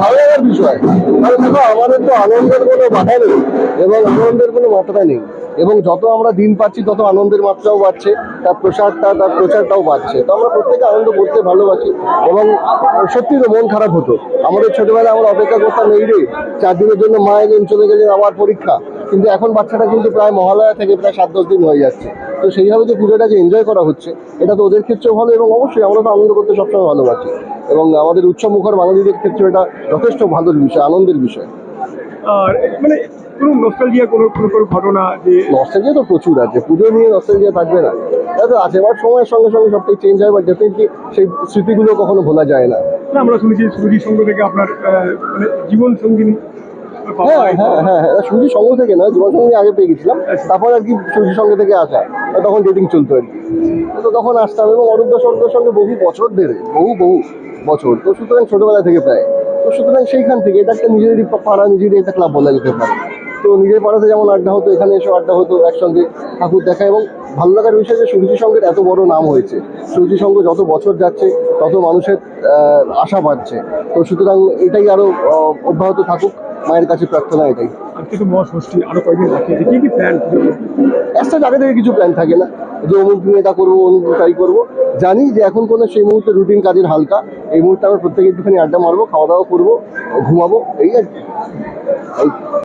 ভালো লাগার বিষয়। কারণ দেখো, আমাদের তো আনন্দের কোনো বাধা নেই এবং আনন্দের কোনো মাত্রা নেই। এবং যত আমরা দিন পাচ্ছি, তত আনন্দের মাত্রাও বাড়ছে, তার প্রসারটা, তার প্রচারটাও বাড়ছে। তো আমরা প্রত্যেকে আনন্দ করতে ভালোবাসি এবং সত্যি তো মন খারাপ হতো। আমাদের ছোটবেলায় আমরা অপেক্ষা করতাম, এই রে চার দিনের জন্য মা এলেন, চলে গেলেন, আবার পরীক্ষা। কিন্তু এখন বাচ্চাটা কিন্তু প্রায় মহালয়া থেকে প্রায় সাত দশ দিন হয়ে যাচ্ছে। তো সেইভাবে যে পুজোটা যে এনজয় করা হচ্ছে এটা তো ওদের ক্ষেত্রেও ভালো এবং অবশ্যই আমরা তো আনন্দ করতে সবসময় ভালোবাসি। এবং আমাদের উৎসব মুখর বাঙালিদের ক্ষেত্রে এটা যথেষ্ট ভালোর বিষয় আনন্দের বিষয়। আর মানে কোনো নস্টালজিয়া কোনো কোনো কোনো ঘটনা যে নস্টালজিয়া তো প্রচুর আছে পুজো নিয়ে নস্টালজিয়া থাকবে না। তো আছে এবার সময়ের সঙ্গে সঙ্গে সবটাই চেঞ্জ হয় বা ডেফিনেটলি সেই স্মৃতিগুলো কখনো ভোলা যায় না। আমরা শুনেছি সঙ্গ থেকে আপনার মানে জীবন সঙ্গিনী। হ্যাঁ হয়। হ্যাঁ হ্যাঁ হ্যাঁ সূর্য সঙ্গ থেকে না জীবন সঙ্গে আগে পেয়ে গেছিলাম। তারপর আর কি সূর্য সঙ্গে থেকে আসা তখন ডেটিং চলতো আর কি। তো তখন আসতাম এবং অরূপ দাস অরূপ সঙ্গে বহু বছর ধরে বহু বহু বছর তো সুতরাং ছোটবেলা থেকে প্রায়। তো সুতরাং সেইখান থেকে এটা একটা নিজেরই পাড়া নিজেরই একটা ক্লাব বলা যেতে পারে। তো নিজের পাড়াতে যেমন আড্ডা হতো এখানে এসে আড্ডা হতো একসঙ্গে ঠাকুর দেখা এবং ভালো লাগার বিষয় যে সূর্য সঙ্গের এত বড় নাম হয়েছে। সূর্য সঙ্গ যত বছর যাচ্ছে তত মানুষের আশা বাড়ছে। তো সুতরাং এটাই আরও আহ, অব্যাহত থাকুক। মায়ের কাছে প্রার্থনা এটাই। আজকে তো মহাষষ্ঠী আরও কয়েকদিন বাকি আছে কি কি প্ল্যান একটা আগে থেকে কিছু প্ল্যান থাকে না। যে অমুক দিন এটা করব অমুক তাই করব। জানি যে এখন কোনো সেই মুহূর্তে রুটিন কাজের হালকা। এই মুহূর্তে আমরা প্রত্যেকে একটুখানি আড্ডা মারবো খাওয়া দাওয়া করব ঘুমাবো এই আর